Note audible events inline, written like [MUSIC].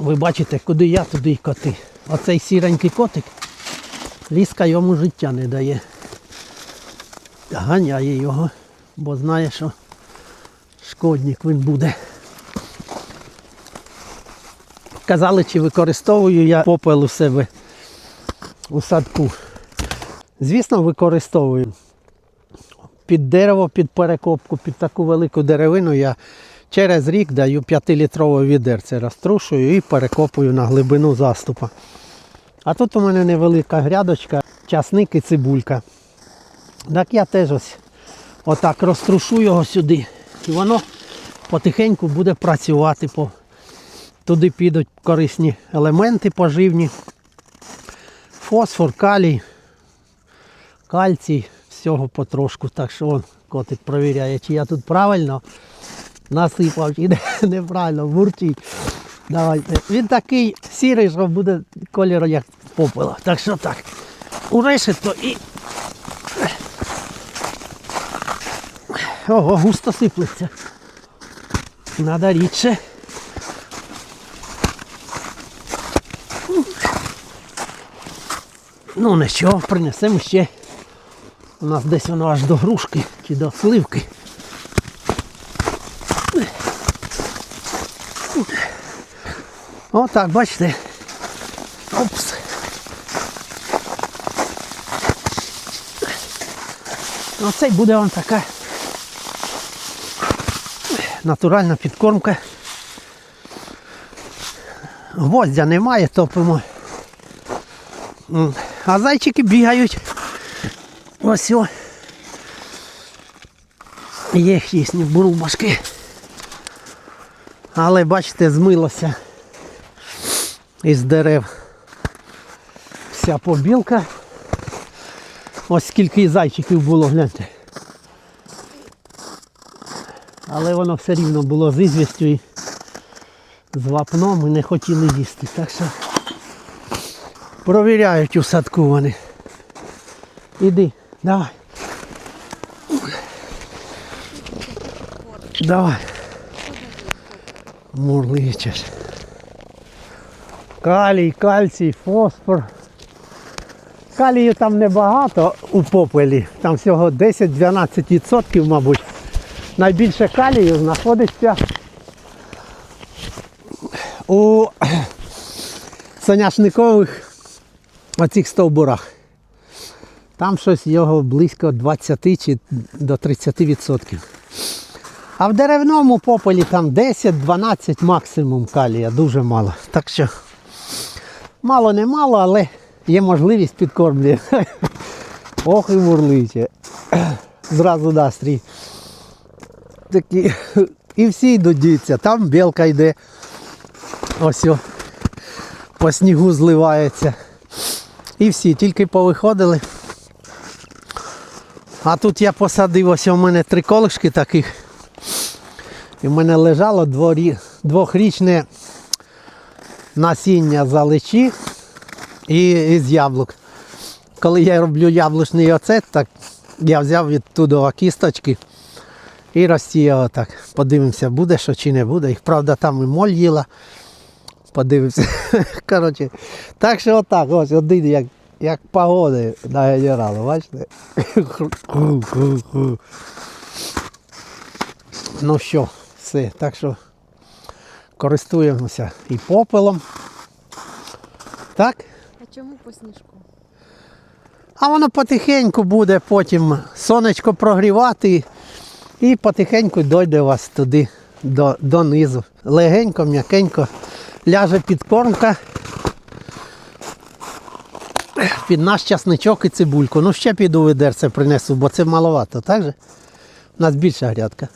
Ви бачите, куди я, туди й коти. Оцей сіренький котик ліска йому життя не дає. Ганяє його, бо знає, що шкодник він буде. Казали, чи використовую я попел у себе у садку. Звісно, використовую. Під дерево, під перекопку, під таку велику деревину я через рік даю 5-літрове відерце, розтрушую і перекопую на глибину заступа. А тут у мене невелика грядочка, часник і цибулька. Так я теж ось отак розтрушу його сюди. І воно потихеньку буде працювати. По... Туди підуть корисні елементи поживні. Фосфор, калій, кальцій, всього потрошку. Так що он, котик провіряє, чи я тут правильно насипав, [LAUGHS] не- неправильно, бурчить. Давайте. Він такий сірий, що буде кольору як попела. Так що так. У решето і. Ого, густо сиплеться. Надо рідше. Ну нічого, принесемо ще. У нас десь воно аж до грушки чи до сливки. Отак, бачите. Опс. Оце буде вам така натуральна підкормка. Гвоздя немає, топимо. А зайчики бігають. Ось о. Є хісні бурубашки. Але бачите, змилося із дерев вся побілка. Ось скільки зайчиків було, гляньте. Але воно все рівно було з ізвістю і з вапном і не хотіли їсти. Так що провіряють у садку вони. Іди, давай. Давай. Мурличеш. Калій, кальцій, фосфор. Калію там небагато у попелі, там всього 10-12%, мабуть. Найбільше калію знаходиться у соняшникових оцих стовбурах. Там щось його близько 20 чи до 30%. А в деревному попелі там 10-12 максимум калія, дуже мало. Так що мало не мало, але є можливість підкормлює. [LAUGHS] Ох і мурличе. [CLEARS THROAT] Зразу настрій. Такі. І всі йдуть діться. Там білка йде. Ось о. По снігу зливається. І всі тільки повиходили. А тут я посадив ось у мене три колишки таких. І в мене лежало дворі, двохрічне насіння заличі і із яблук. Коли я роблю яблучний оцет, так я взяв відтуди кісточки і розсіяв так. Подивимося, буде що чи не буде. Їх, правда, там і моль їла. Подивимося. [LAUGHS] Коротше, так що отак, ось один як, як погоди на генералу, бачите? [LAUGHS] Ну що, все. Так що користуємося і попелом. Так? А чому по сніжку? А воно потихеньку буде потім сонечко прогрівати і потихеньку дойде вас туди до, донизу. Легенько, м'якенько ляже підкормка під наш часничок і цибульку. Ну ще піду відерце принесу, бо це маловато, так же? У нас більша грядка.